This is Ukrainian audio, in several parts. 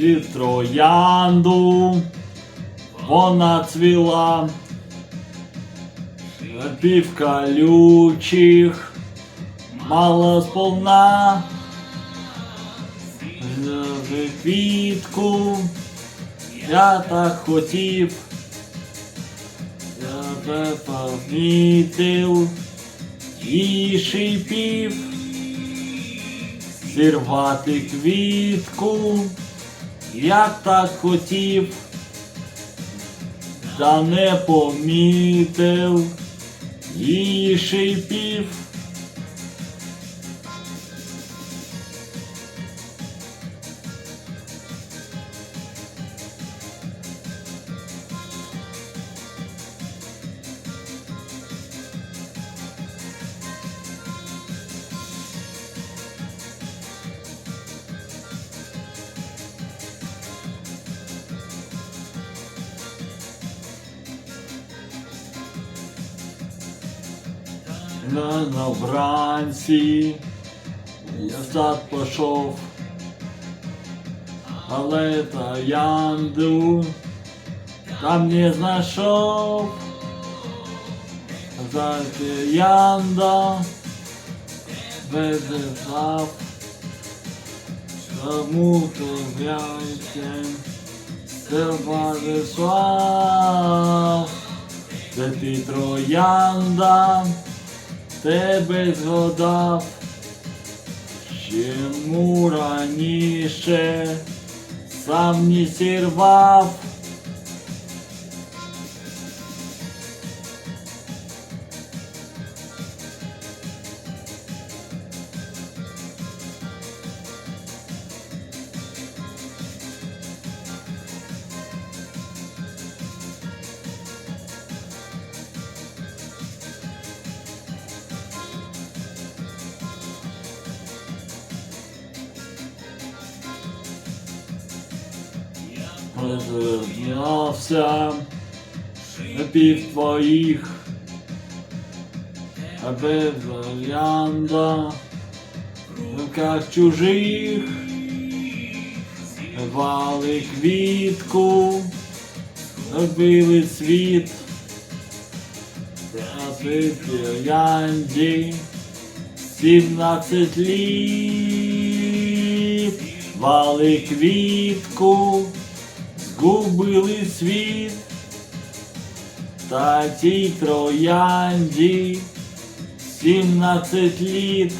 Під троянду. Вона цвіла, пів колючих, мало сповна, квітку. Я так хотів, я тебе помітив. І шипів, зірвати квітку, я так хотів, та не помітив і шипів. Рано вранці. Я в сад пішов, але троянду там не знайшов. За троянда бездержав, тому то в'яйте, вислав, де ти троянда тебе згадав, чому раніше сам не сірвав. Розвернувся пів твоїх, аби варіанда в руках чужих, рвали квітку, робили світ, а ти троянді сімнадцять літ, вали квітку згубили світ, та тій троянді сімнадцять літ.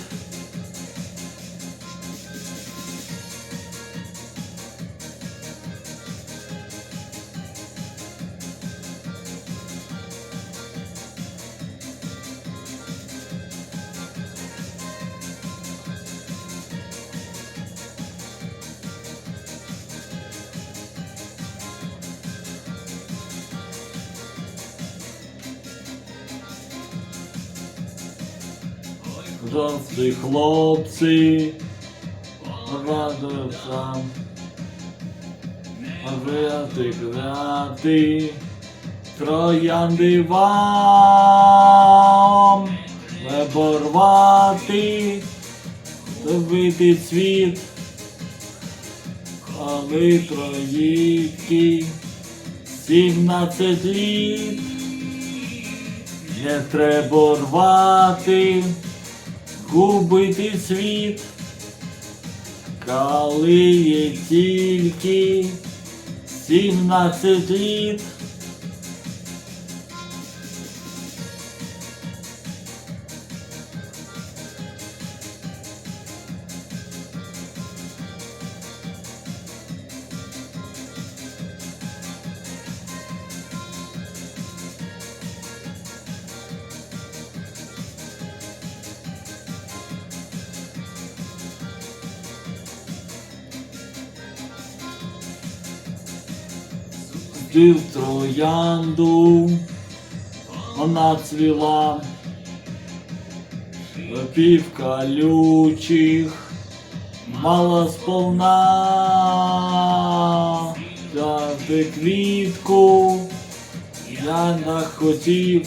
Жовті хлопці радуються, вряти грати, троянди вам не порвати, добити цвіт, але троїки сімнадцять літ. Не треба рвати, губити світ, коли є тільки сімнадцять літ. Ти в троянду, вона цвіла, пів колючих, мало сповна, взяти квітку, я не хотів,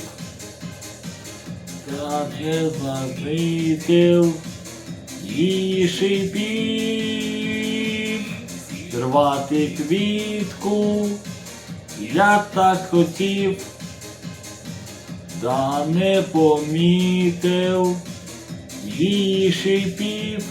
я не замітив, і шипів, Рвати квітку, я так хотів, да не помітив її шипів.